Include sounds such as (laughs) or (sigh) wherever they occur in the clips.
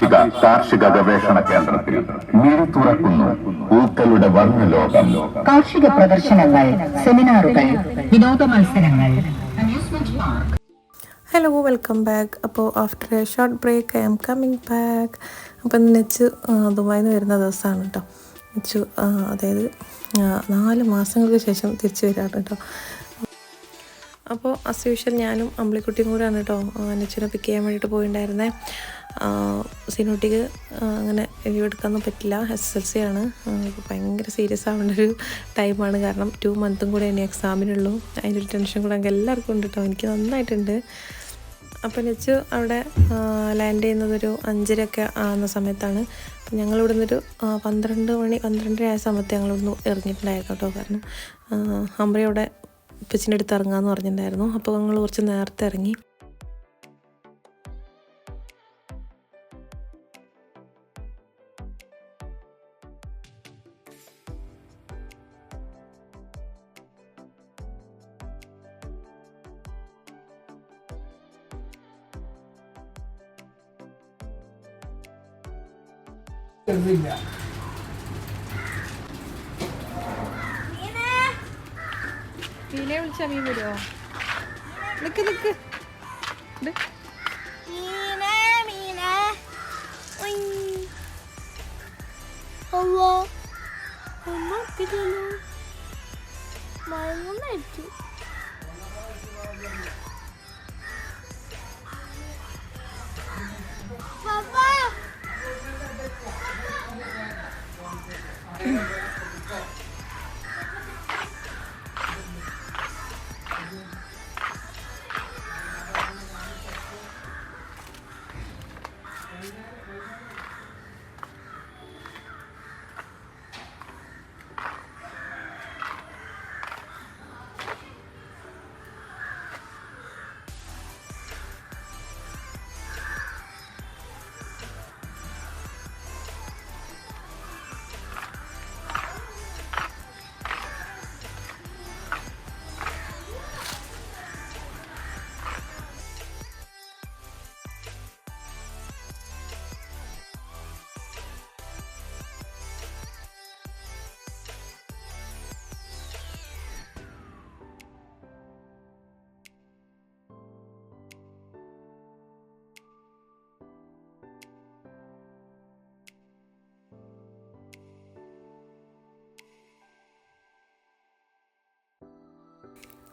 പ്രാദേശിക കാർഷിക ഗവേഷണ കേന്ദ്രത്തിൽ മിഴി തുറക്കുന്നു പൂക്കളുടെ വർണ ലോകം കാർഷിക പ്രദർശനങ്ങൾ സെമിനാറുകൾ വിനോദ മത്സരങ്ങൾ. ഹലോ വെൽക്കം ബാക്ക് അപ്പോൾ after a short break I'm coming back അപ്പം നെച്ച് ദുബായിൽ നിന്ന് വരുന്ന ദിവസമാണ് കേട്ടോ നെച്ചു അതായത് നാല് മാസങ്ങൾക്ക് ശേഷം തിരിച്ചു വരാണ് കേട്ടോ അപ്പോൾ അസ് യൂഷ്വൽ ഞാനും അമ്പിളിക്കുട്ടിയും കൂടെയാണ് കേട്ടോ നെച്ചിനെ പിക്ക് ചെയ്യാൻ വേണ്ടിയിട്ട് പോയിട്ടുണ്ടായിരുന്നേ സീനോട്ടിക്ക് അങ്ങനെ ലീവ് എടുക്കാനൊന്നും പറ്റില്ല. എസ് എൽ സി ആണ്. ഭയങ്കര സീരിയസ് ആവേണ്ട ഒരു ടൈമാണ് കാരണം ടു മന്തും കൂടെ ഇനി എക്സാമിനുള്ളൂ അതിന്റെ ഒരു ടെൻഷൻ കൂടെ ഞങ്ങൾക്ക് എല്ലാവർക്കും ഉണ്ട് കേട്ടോ എനിക്ക് നന്നായിട്ടുണ്ട്. അപ്പോൾ നെച്ച് അവിടെ ലാൻഡ് ചെയ്യുന്നതൊരു അഞ്ചരയൊക്കെ ആകുന്ന സമയത്താണ്. അപ്പം ഞങ്ങളിവിടെ നിന്നൊരു പന്ത്രണ്ട് മണി പന്ത്രണ്ടര ആയ സമയത്ത് ഞങ്ങളിവിടുന്ന് ഇറങ്ങിയിട്ടുണ്ടായിരുന്നു കേട്ടോ കാരണം അമ്പറി അവിടെ ഉപ്പച്ചിന്റെ അടുത്ത് ഇറങ്ങാമെന്ന് പറഞ്ഞിട്ടുണ്ടായിരുന്നു. അപ്പോൾ ഞങ്ങൾ കുറച്ച് നേരത്തെ ഇറങ്ങി. മീനെ വിളിച്ചാ മീൻ വരുമോ നിക്ക് നിക്ക്. മഴ മീനെ 嗯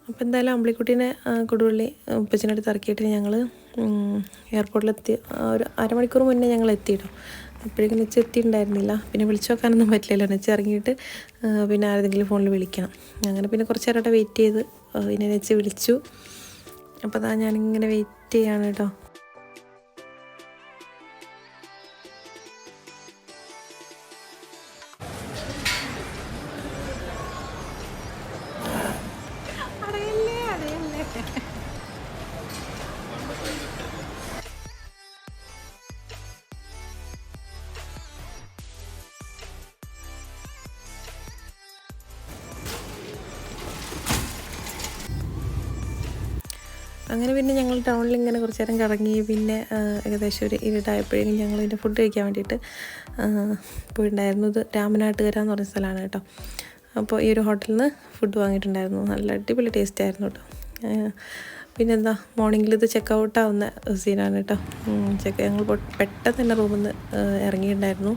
അപ്പോൾ എന്തായാലും അമ്പിളിക്കുട്ടീനെ കൊടുവള്ളി ഉപ്പച്ചനടുത്ത് ഇറക്കിയിട്ട് ഞങ്ങൾ എയർപോർട്ടിലെത്തി ഒരു അരമണിക്കൂർ മുന്നേ ഞങ്ങൾ എത്തി കേട്ടോ അപ്പോഴേക്കും നെച്ച് എത്തിയിട്ടുണ്ടായിരുന്നില്ല. പിന്നെ വിളിച്ചു നോക്കാനൊന്നും പറ്റില്ലല്ലോ. നെച്ച് ഇറങ്ങിയിട്ട് പിന്നെ ആരെങ്കിലും ഫോണിൽ വിളിക്കണം. അങ്ങനെ പിന്നെ കുറച്ച് നേരം വെയിറ്റ് ചെയ്ത് പിന്നെ നെച്ച് വിളിച്ചു. അപ്പോൾ അതാ ഞാനിങ്ങനെ വെയിറ്റ് ചെയ്യാണ് കേട്ടോ. അങ്ങനെ പിന്നെ ഞങ്ങൾ ടൗണിൽ ഇങ്ങനെ കുറച്ച് നേരം കറങ്ങി പിന്നെ ഏകദേശം ഒരു ഇരുട്ടായപ്പോഴേക്കും ഞങ്ങൾ പിന്നെ ഫുഡ് കഴിക്കാൻ വേണ്ടിയിട്ട് പോയിട്ടുണ്ടായിരുന്നു ഇത് രാമനാട്ടുകര എന്ന് പറഞ്ഞ സ്ഥലമാണ് കേട്ടോ അപ്പോൾ ഈ ഒരു ഹോട്ടലിൽ നിന്ന് ഫുഡ് വാങ്ങിയിട്ടുണ്ടായിരുന്നു നല്ല അടിപൊളി ടേസ്റ്റ് ആയിരുന്നു കേട്ടോ പിന്നെ പിന്നെന്താ മോർണിംഗിൽ ഇത് ചെക്ക് ഔട്ട് ആവുന്ന സീനാണ് കേട്ടോ ചെക്ക് ഞങ്ങൾ പെട്ടെന്ന് തന്നെ റൂമിൽ നിന്ന് ഇറങ്ങിയിട്ടുണ്ടായിരുന്നു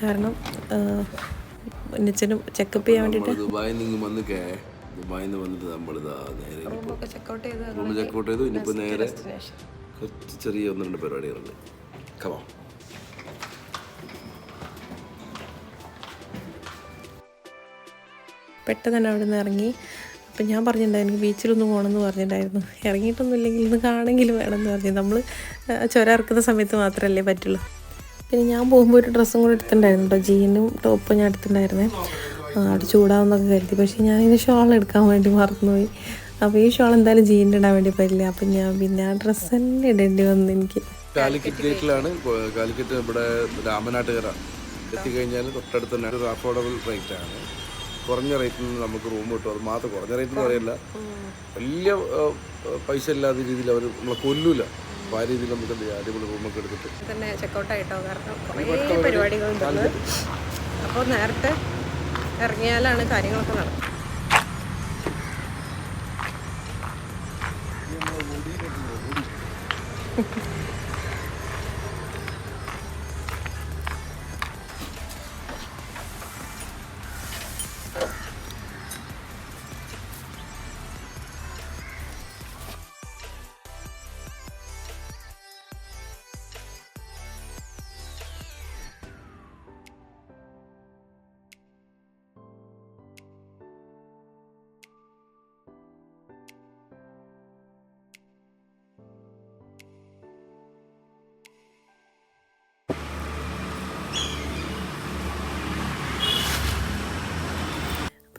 കാരണം നിച്ചനും ചെക്കപ്പ് ചെയ്യാൻ വേണ്ടിയിട്ട് ദുബായിൽ നിന്ന് വന്നിട്ട് നമ്മളിതാ നേരെ റൂം ചെക്കൗട്ട് ചെയ്തു ഇനിയിപ്പോൾ നേരെ കുറച്ച് ചെറിയ ഒന്ന് രണ്ട് പരിപാടികളുണ്ട് കവാ പെട്ടെന്ന് തന്നെ അവിടെ നിന്ന് ഇറങ്ങി. അപ്പം ഞാൻ പറഞ്ഞിട്ടുണ്ടായിരുന്നു ബീച്ചിലൊന്നും പോകണമെന്ന് പറഞ്ഞിട്ടുണ്ടായിരുന്നു. ഇറങ്ങിയിട്ടൊന്നും ഇല്ലെങ്കിൽ ഇന്ന് കാണെങ്കിലും വേണമെന്ന് പറഞ്ഞു. നമ്മൾ ചുര ഇറക്കുന്ന സമയത്ത് മാത്രമല്ലേ പറ്റുള്ളൂ. പിന്നെ ഞാൻ പോകുമ്പോൾ ഒരു ഡ്രസ്സും കൂടെ എടുത്തിട്ടുണ്ടായിരുന്നു കേട്ടോ ജീനും ടോപ്പും ഞാൻ എടുത്തിട്ടുണ്ടായിരുന്നേ. അവിടെ ചൂടാവുന്നൊക്കെ കരുതി. പക്ഷേ ഞാൻ ഇതിന് ഷോൾ എടുക്കാൻ വേണ്ടി മറന്നുപോയി. അപ്പോൾ ഈ ഷോൾ എന്തായാലും ജീന്റെ ഇടാൻ വേണ്ടി പറ്റില്ല. അപ്പം ഞാൻ പിന്നെ ആ ഡ്രസ്സ് തന്നെ ഇടേണ്ടി വന്നു എനിക്ക്. കാലിക്കറ്റ് ഗേറ്റിലാണ്. കാലിക്കറ്റ് ഇവിടെ രാമനാട്ടുകര എത്തിക്കഴിഞ്ഞാൽ തൊട്ടടുത്ത് തന്നെ ഒരു അഫോർഡബിൾ റേറ്റ് ആണ്. കുറഞ്ഞ റേറ്റിൽ നിന്ന് നമുക്ക് റൂം കിട്ടും. അത് മാത്രം കുറഞ്ഞ റേറ്റ് എന്ന് പറയില്ല. വലിയ പൈസ ഇല്ലാത്ത രീതിയിൽ അവർ നമ്മളെ കൊല്ലൂല. അപ്പോൾ ആ രീതിയിൽ നമുക്ക് എന്ത് ചെയ്യാം? അടിപൊളി റൂമൊക്കെ എടുത്തിട്ട്. തന്നെ ചെക്കൗട്ട് ആയിട്ടോ? കാരണം കുറേ പരിപാടികളുണ്ട്. അപ്പോൾ നേരത്തെ ഇറങ്ങിയാലാണ് കാര്യങ്ങളൊക്കെ നടക്കുന്നത്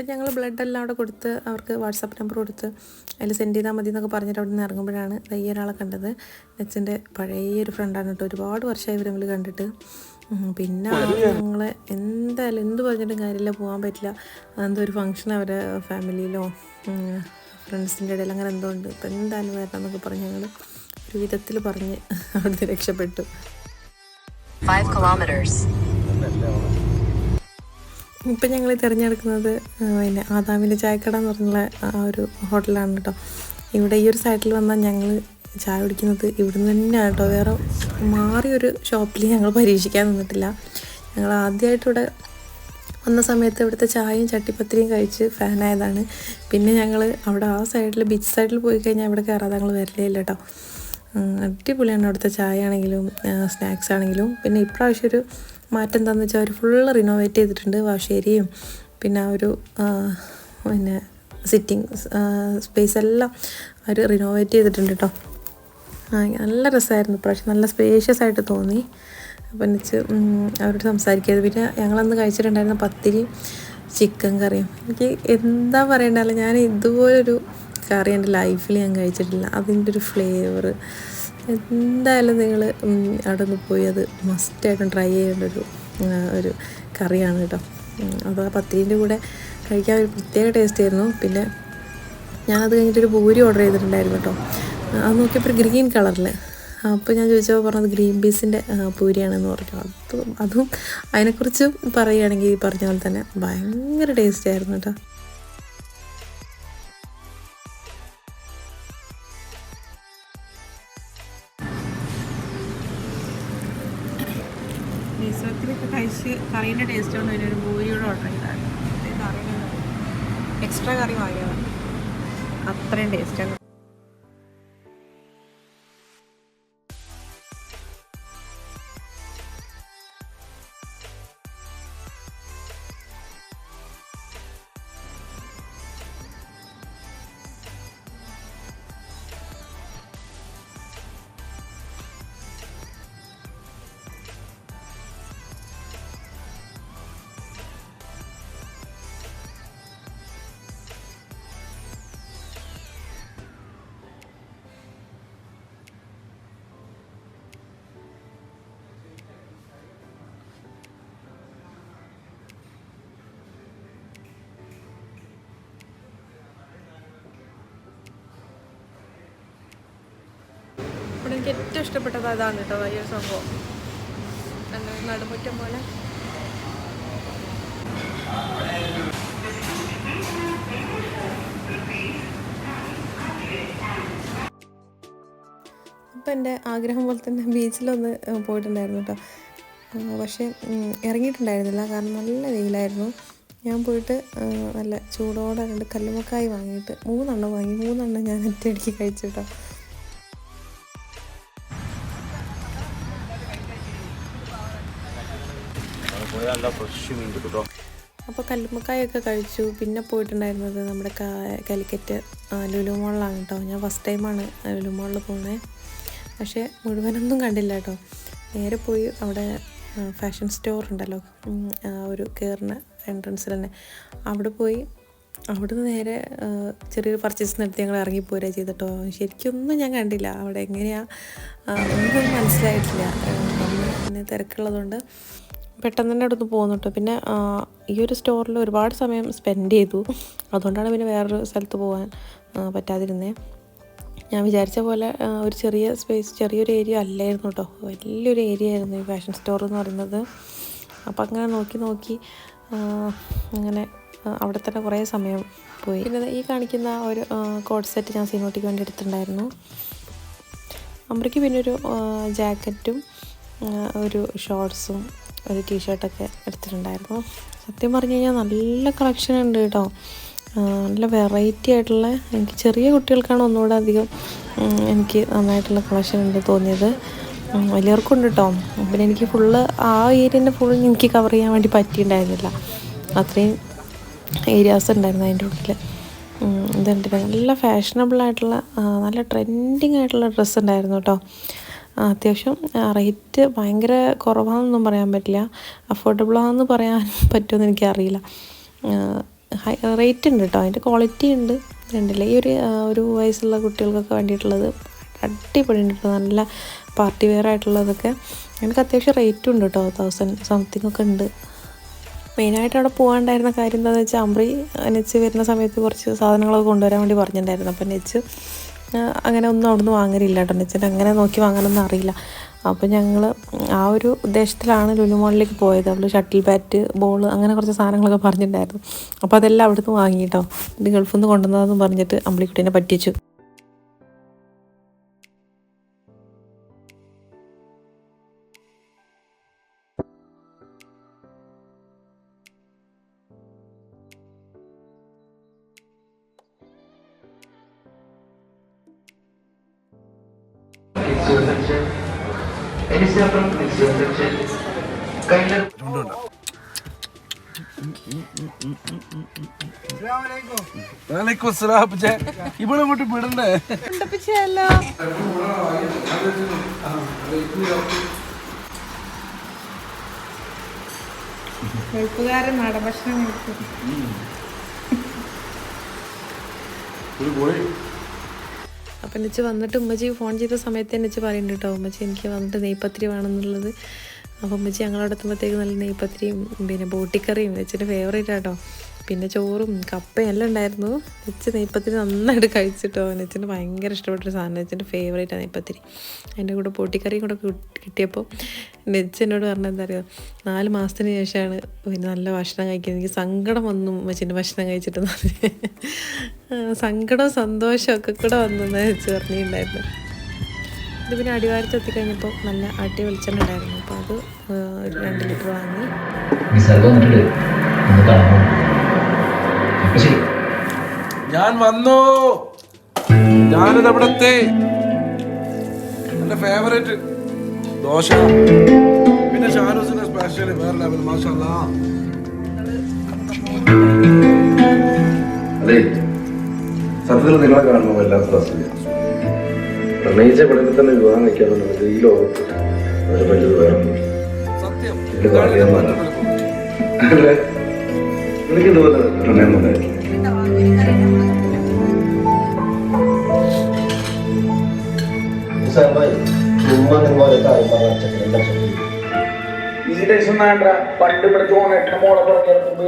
അപ്പം ഞങ്ങൾ ബ്ലഡ് എല്ലാം അവിടെ കൊടുത്ത് അവർക്ക് വാട്സാപ്പ് നമ്പർ കൊടുത്ത് അതിൽ സെൻഡ് ചെയ്താൽ മതി എന്നൊക്കെ പറഞ്ഞിട്ട് അവിടെ നിന്ന് ഇറങ്ങുമ്പോഴാണ് ഈ ഒരാളെ കണ്ടത്. നെച്ചിന്റെ പഴയ ഒരു ഫ്രണ്ടാണ് കേട്ടോ. ഒരുപാട് വർഷമായി ഇവർ കണ്ടിട്ട്. പിന്നെ ഞങ്ങൾ എന്തായാലും എന്ത് പറഞ്ഞിട്ടും കാര്യമില്ല. പോകാൻ പറ്റില്ല. എന്തോ ഒരു ഫംഗ്ഷൻ അവരെ ഫാമിലിയിലോ ഫ്രണ്ട്സിന്റെ ഇടയിൽ അങ്ങനെ എന്തോ ഉണ്ട്. ഇപ്പം എന്തായാലും വരണം എന്നൊക്കെ പറഞ്ഞ് ഞങ്ങൾ ഒരു വിധത്തിൽ പറഞ്ഞ് അവിടുന്ന് രക്ഷപ്പെട്ടു. 5 kilometers. ഇപ്പം ഞങ്ങൾ തിരഞ്ഞെടുക്കുന്നത് പിന്നെ ആദാമിന്റെ ചായക്കട എന്ന് പറഞ്ഞുള്ള ആ ഒരു ഹോട്ടലാണ് കേട്ടോ. ഇവിടെ ഈ ഒരു സൈഡിൽ വന്നാൽ ഞങ്ങൾ ചായ കുടിക്കുന്നത് ഇവിടുന്ന് തന്നെയാണ് കേട്ടോ. വേറെ മാറിയൊരു ഷോപ്പിൽ ഞങ്ങൾ പരീക്ഷിക്കാൻ നിന്നിട്ടില്ല. ഞങ്ങൾ ആദ്യമായിട്ട് ഇവിടെ വന്ന സമയത്ത് ഇവിടുത്തെ ചായയും ചട്ടിപ്പത്തിരിയും കഴിച്ച് ഫാനായതാണ് പിന്നെ ഞങ്ങൾ അവിടെ ആ സൈഡിൽ ബീച്ച് സൈഡിൽ പോയി കഴിഞ്ഞാൽ ഇവിടെ കയറാതെ ഞങ്ങൾ വരലേ ഇല്ല കേട്ടോ അടിപൊളിയാണ് അവിടുത്തെ ചായ ആണെങ്കിലും സ്നാക്സ് ആണെങ്കിലും. പിന്നെ ഇപ്രാവശ്യം ഒരു മാറ്റം എന്താണെന്ന് വെച്ചാൽ അവർ ഫുള്ള് റിനോവേറ്റ് ചെയ്തിട്ടുണ്ട് വാഷേരിയും പിന്നെ ആ ഒരു പിന്നെ സിറ്റിംഗ് സ്പേസ് എല്ലാം അവർ റിനോവേറ്റ് ചെയ്തിട്ടുണ്ട് കേട്ടോ നല്ല രസമായിരുന്നു പ്രാവശ്യം നല്ല സ്പേഷ്യസ് ആയിട്ട് തോന്നി. അപ്പം എന്നുവെച്ച് അവരോട് സംസാരിക്കരുത് പിന്നെ ഞങ്ങളന്ന് കഴിച്ചിട്ടുണ്ടായിരുന്ന പത്തിരി ചിക്കൻ കറിയും. എനിക്ക് എന്താ പറയണ്ടല്ല ഞാൻ ഇതുപോലൊരു കറി എന്റെ ലൈഫിൽ ഞാൻ കഴിച്ചിട്ടില്ല. അതിന്റെ ഒരു ഫ്ലേവർ എന്തായാലും നിങ്ങൾ അവിടെ നിന്ന് പോയി അത് മസ്റ്റായിട്ടും ട്രൈ ചെയ്യേണ്ട ഒരു ഒരു കറിയാണ് കേട്ടോ. അപ്പോൾ ആ പത്തിരിന്റെ കൂടെ കഴിക്കാൻ ഒരു പ്രത്യേക ടേസ്റ്റ് ആയിരുന്നു. പിന്നെ ഞാനത് കഴിഞ്ഞിട്ടൊരു പൂരി ഓർഡർ ചെയ്തിട്ടുണ്ടായിരുന്നു കേട്ടോ. അത് നോക്കിയപ്പോൾ ഗ്രീൻ കളറിൽ അപ്പോൾ ഞാൻ ചോദിച്ചപ്പോൾ പറഞ്ഞത് ഗ്രീൻ പീസിന്റെ പൂരിയാണെന്ന് പറഞ്ഞു. അത് അതും അതിനെക്കുറിച്ച് പറയുകയാണെങ്കിൽ പറഞ്ഞ പോലെ തന്നെ ഭയങ്കര ടേസ്റ്റ് ആയിരുന്നു കേട്ടോ. കറീന്റെ ടേസ്റ്റ് കൊണ്ട് ഒരു ഭൂരിയോട് ഓർഡർ ചെയ്തായിരുന്നു എക്സ്ട്രാ കറി വാങ്ങിയതാണ് അത്രയും ടേസ്റ്റാണ് എനിക്ക് ഏറ്റവും ഇഷ്ടപ്പെട്ടത് അതാണ് കേട്ടോ ഈ ഒരു സംഭവം. നടുമുറ്റം പോലെ. ഇപ്പം എന്റെ ആഗ്രഹം പോലെ തന്നെ ബീച്ചിലൊന്ന് പോയിട്ടുണ്ടായിരുന്നു കേട്ടോ. പക്ഷേ ഇറങ്ങിയിട്ടുണ്ടായിരുന്നില്ല. കാരണം നല്ല വെയിലായിരുന്നു. ഞാൻ പോയിട്ട് നല്ല ചൂടോടെ രണ്ട് കല്ലുമക്കായി വാങ്ങിയിട്ട് മൂന്നെണ്ണം വാങ്ങി. മൂന്നെണ്ണം ഞാൻ ഒറ്റയടിക്ക് കഴിച്ചു കേട്ടോ. അപ്പോൾ കല്ലുമ്മക്കായൊക്കെ കഴിച്ചു. പിന്നെ പോയിട്ടുണ്ടായിരുന്നത് നമ്മുടെ കാലിക്കറ്റ് ലുലു മോളിലാണ് കേട്ടോ ഞാൻ ഫസ്റ്റ് ടൈമാണ് ലുലു മോളിൽ പോകുന്നത് പക്ഷേ മുഴുവനൊന്നും കണ്ടില്ല കേട്ടോ നേരെ പോയി അവിടെ ഫാഷൻ സ്റ്റോർ ഉണ്ടല്ലോ. ഒരു കയറിന് എൻട്രൻസിൽ തന്നെ അവിടെ പോയി അവിടുന്ന് നേരെ ചെറിയൊരു പർച്ചേസ് നടത്തി ഞങ്ങൾ ഇറങ്ങിപ്പോരുക ചെയ്തിട്ടോ ശരിക്കൊന്നും ഞാൻ കണ്ടില്ല. അവിടെ എങ്ങനെയാണ് ഒന്നും മനസ്സിലായിട്ടില്ല. പിന്നെ തിരക്കുള്ളതുകൊണ്ട് പെട്ടെന്ന് തന്നെ അവിടെ നിന്ന് പോകുന്നു കേട്ടോ പിന്നെ ഈ ഒരു സ്റ്റോറിൽ ഒരുപാട് സമയം സ്പെൻഡ് ചെയ്തു. അതുകൊണ്ടാണ് പിന്നെ വേറൊരു സ്ഥലത്ത് പോകാൻ പറ്റാതിരുന്നത് ഞാൻ വിചാരിച്ച പോലെ ഒരു ചെറിയ സ്പേസ് ചെറിയൊരു ഏരിയ അല്ലായിരുന്നു കേട്ടോ വലിയൊരു ഏരിയ ആയിരുന്നു ഈ ഫാഷൻ സ്റ്റോർ എന്ന് പറയുന്നത്. അപ്പോൾ അങ്ങനെ നോക്കി നോക്കി അങ്ങനെ അവിടെ തന്നെ കുറേ സമയം പോയി. പിന്നെ ഈ കാണിക്കുന്ന ഒരു കോഡ് സെറ്റ് ഞാൻ സീനോട്ടിക്ക് വേണ്ടി എടുത്തിട്ടുണ്ടായിരുന്നു. അമ്പ്രയ്ക്ക് പിന്നെ ഒരു ജാക്കറ്റും ഒരു ഷോർട്സും ഒരു ടീഷർട്ടൊക്കെ എടുത്തിട്ടുണ്ടായിരുന്നു. സത്യം പറഞ്ഞു കഴിഞ്ഞാൽ നല്ല കളക്ഷൻ ഉണ്ട് കേട്ടോ. നല്ല വെറൈറ്റി ആയിട്ടുള്ള എനിക്ക് ചെറിയ കുട്ടികൾക്കാണ് ഒന്നുകൂടെ അധികം എനിക്ക് നന്നായിട്ടുള്ള കളക്ഷൻ ഉണ്ട് തോന്നിയത്. വലിയവർക്കുണ്ട് കേട്ടോ. പിന്നെ എനിക്ക് ഫുള്ള് ആ ഏരിയന്റെ ഫുൾ എനിക്ക് കവർ ചെയ്യാൻ വേണ്ടി പറ്റിയിട്ടുണ്ടായിരുന്നില്ല. അത്രയും ഏരിയാസ് ഉണ്ടായിരുന്നു അതിന്റെ ഉള്ളിൽ. ഇതുണ്ട്. നല്ല ഫാഷനബിൾ ആയിട്ടുള്ള നല്ല ട്രെൻഡിങ് ആയിട്ടുള്ള ഡ്രസ്സ് ഉണ്ടായിരുന്നു കേട്ടോ. അത്യാവശ്യം റേറ്റ് ഭയങ്കര കുറവാണെന്നൊന്നും പറയാൻ പറ്റില്ല. അഫോർഡബിൾ ആണെന്ന് പറയാൻ (laughs) പറ്റുമെന്ന് എനിക്കറിയില്ല. ഹൈ റേറ്റ് ഉണ്ട് കേട്ടോ അതിന്റെ ക്വാളിറ്റി ഉണ്ട്. രണ്ടില്ല ഈ ഒരു ഒരു വയസ്സുള്ള കുട്ടികൾക്കൊക്കെ വേണ്ടിയിട്ടുള്ളത് അടിപൊളി ഉണ്ട് കേട്ടോ നല്ല പാർട്ടി വെയർ ആയിട്ടുള്ളതൊക്കെ. എനിക്ക് അത്യാവശ്യം റേറ്റും ഉണ്ട് കേട്ടോ തൗസൻഡ് സംതിങ് ഒക്കെ ഉണ്ട്. മെയിനായിട്ട് അവിടെ പോകാണ്ടായിരുന്ന കാര്യം എന്താണെന്ന് വെച്ചാൽ അമ്പ്രി നെച്ച് വരുന്ന സമയത്ത് കുറച്ച് സാധനങ്ങളൊക്കെ കൊണ്ടുവരാൻ വേണ്ടി പറഞ്ഞിട്ടുണ്ടായിരുന്നു. അപ്പം നെച്ച് അങ്ങനെ ഒന്നും അവിടുന്ന് വാങ്ങലില്ല കേട്ടോ. നെച്ചിന് അങ്ങനെ നോക്കി വാങ്ങാനൊന്നും അറിയില്ല. അപ്പോൾ ഞങ്ങൾ ആ ഒരു ഉദ്ദേശത്തിലാണ് ലുലു മോളിലേക്ക് പോയത്. അവൾ ഷട്ടിൽ ബാറ്റ് ബോൾ അങ്ങനെ കുറച്ച് സാധനങ്ങളൊക്കെ പറഞ്ഞിട്ടുണ്ടായിരുന്നു. അപ്പോൾ അതെല്ലാം അവിടുന്ന് വാങ്ങിയിട്ടോ ഇത് ഗൾഫിൽ നിന്ന് കൊണ്ടുവന്നതെന്ന് പറഞ്ഞിട്ട് അമ്പിളിക്കുട്ടീനെ പറ്റിച്ചു. ഇവിടെ ഇങ്ങോട്ട് വിടണ്ടേ? ഗൾഫുകാരൻ നടഭക്ഷണം കഴിക്കും അപ്പം എന്നിച്ച് വന്നിട്ട് ഉമ്മച്ചി ഫോൺ ചെയ്ത സമയത്ത് എന്നിച്ച് പറയുന്നുണ്ട് കേട്ടോ ഉമ്മച്ചി എനിക്ക് വന്നിട്ട് നെയ്പത്രി വേണമെന്നുള്ളത് അപ്പം ഉമ്മച്ചി ഞങ്ങളവിടെ എത്തുമ്പോഴത്തേക്ക് നല്ല നെയ്പത്രിയും പിന്നെ ബോട്ടിക്കറിയും വെച്ചിട്ട് ഫേവറേറ്റ് ആട്ടോ പിന്നെ ചോറും കപ്പയും എല്ലാം ഉണ്ടായിരുന്നു. അച്ഛൻ നെയ്പ്പത്തിരി നന്നായിട്ട് കഴിച്ചിട്ടോ. നെച്ചിന് ഭയങ്കര ഇഷ്ടപ്പെട്ടൊരു സാധനം. നെച്ചിന്റെ ഫേവറേറ്റ് നെയ്പ്പത്തിരി അതിന്റെ കൂടെ പൊട്ടിക്കറിയും കൂടെ കിട്ടിയപ്പോൾ നെച്ച് എന്നോട് പറഞ്ഞ എന്താ പറയുക നാല് മാസത്തിന് ശേഷമാണ് പിന്നെ നല്ല ഭക്ഷണം കഴിക്കുന്നത്. എനിക്ക് സങ്കടം വന്നു മച്ചിന്റെ ഭക്ഷണം കഴിച്ചിട്ട് പറഞ്ഞ്. സങ്കടവും സന്തോഷവും ഒക്കെ കൂടെ വന്നു എന്ന് വെച്ച് പറഞ്ഞിട്ടുണ്ടായിരുന്നു ഇത് പിന്നെ അടിവാരത്ത് എത്തിക്കഴിഞ്ഞപ്പോൾ നല്ല അടി വെളിച്ചെണ്ണ ഉണ്ടായിരുന്നു. അപ്പോൾ അത് രണ്ട് ലിറ്റർ വാങ്ങി. ഞാൻ വന്നു. ഞാനിത് അവിടത്തെ എന്റെ ഫേവറേറ്റ് ദോശ. പിന്നെ ഷാനൂസിന്റെ സ്പെഷ്യൽ വേറെ ലെവൽ മാഷല്ല. അതെ. സത്യത്തിൽ നിങ്ങളെ കാണുമ്പോൾ വല്ലാത്ത അസൂയ. പ്രണയിച്ച പെണ്ണിനെ തന്നെ വിവാഹം കഴിക്കാന്നുണ്ടെങ്കിൽ ഈ ലോകത്ത് അതിനെ പറ്റിയത് വേറെ. സത്യം. എനിക്ക് തോന്നുന്നത് പ്രണയം ഉണ്ടായിട്ടില്ല ഈ ടൈസും വേണ്ട പണ്ട് ഇവിടെ ചോണേട്ടനെ മോളെ പറഞ്ഞിറക്കുമ്പോ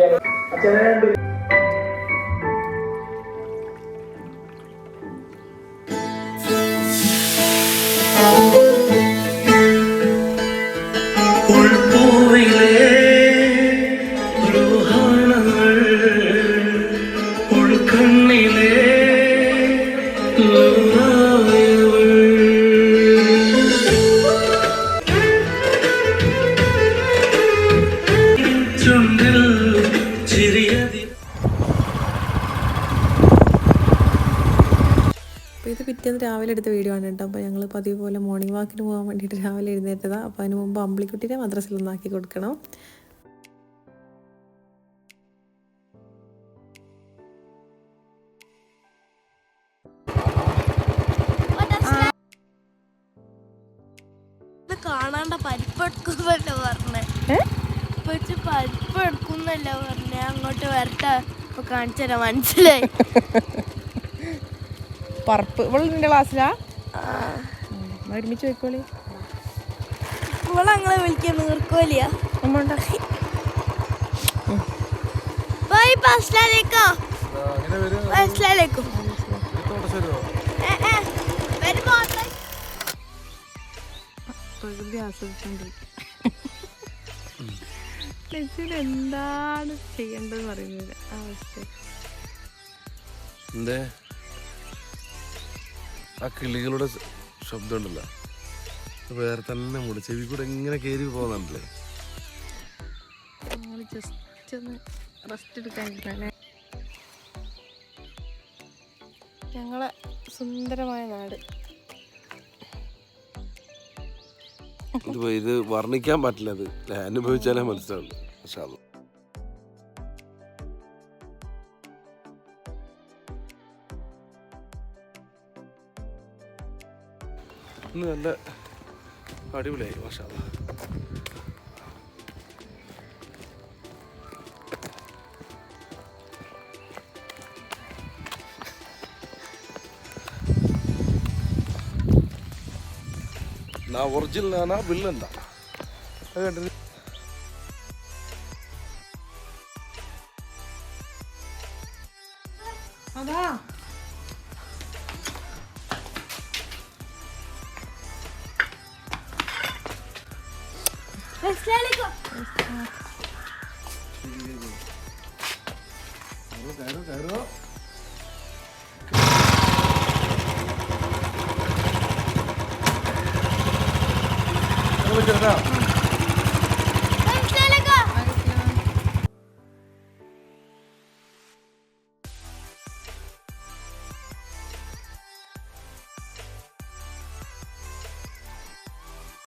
ഇത് പിറ്റേന്ന് രാവിലെ എടുത്ത വീഡിയോ ആണ് കേട്ടോ. അപ്പോൾ ഞങ്ങൾ പതിവ് പോലെ മോർണിംഗ് വാക്കിന് പോകാൻ വേണ്ടിയിട്ട് രാവിലെ എഴുന്നേറ്റതാണ് അപ്പോൾ അതിന് മുമ്പ് അമ്പിളിക്കുട്ടീനെ മദ്രസയിൽ ഒന്നാക്കി കൊടുക്കണം. ഇത് കാണാണ്ട പരിപ്പെടുക്കുന്നല്ല പറഞ്ഞേ. ഇപ്പച്ച് പരിപ്പെടുക്കുന്നല്ല പറഞ്ഞേ. അങ്ങോട്ട് വരട്ടെ. അപ്പൊ കാണിച്ചു തരാം. മനസ്സിലായി? (laughs) പറപ്പ് ഇവൾ നിന്റെ ക്ലാസ്സിലാ? ഒരുമിച്ച് വെക്കോളി ഇവളങ്ങളെ വിളിക്കാൻ നീർക്കോലിയാ ബൈ പ്രകൃതി ആസ്വദിച്ചോണ്ടിരിക്കും എന്താണ് ചെയ്യേണ്ടതെന്ന് അറിയുന്നില്ല. ആ അവസ്ഥ എന്തേ? ആ കിളികളുടെ ശബ്ദം ഉണ്ടല്ലോ വേറെ തന്നെ മൂട്. ചെവി കൂടെ ഇങ്ങനെ കയറി പോകുന്നുണ്ടല്ലേ? ജസ്റ്റ് ഒന്ന് റെസ്റ്റ് ഞങ്ങളെ സുന്ദരമായ നാട്. ഇത് വർണിക്കാൻ പറ്റില്ല അത്? അനുഭവിച്ചാലേ മനസ്സിലാവുള്ളൂ. പക്ഷെ ഇന്ന് നല്ല അടിപൊളിയായി പക്ഷെ நான் ஒரிஜினலானா வில்லன் தான் அது അത് പറ്റും കേട്ടോ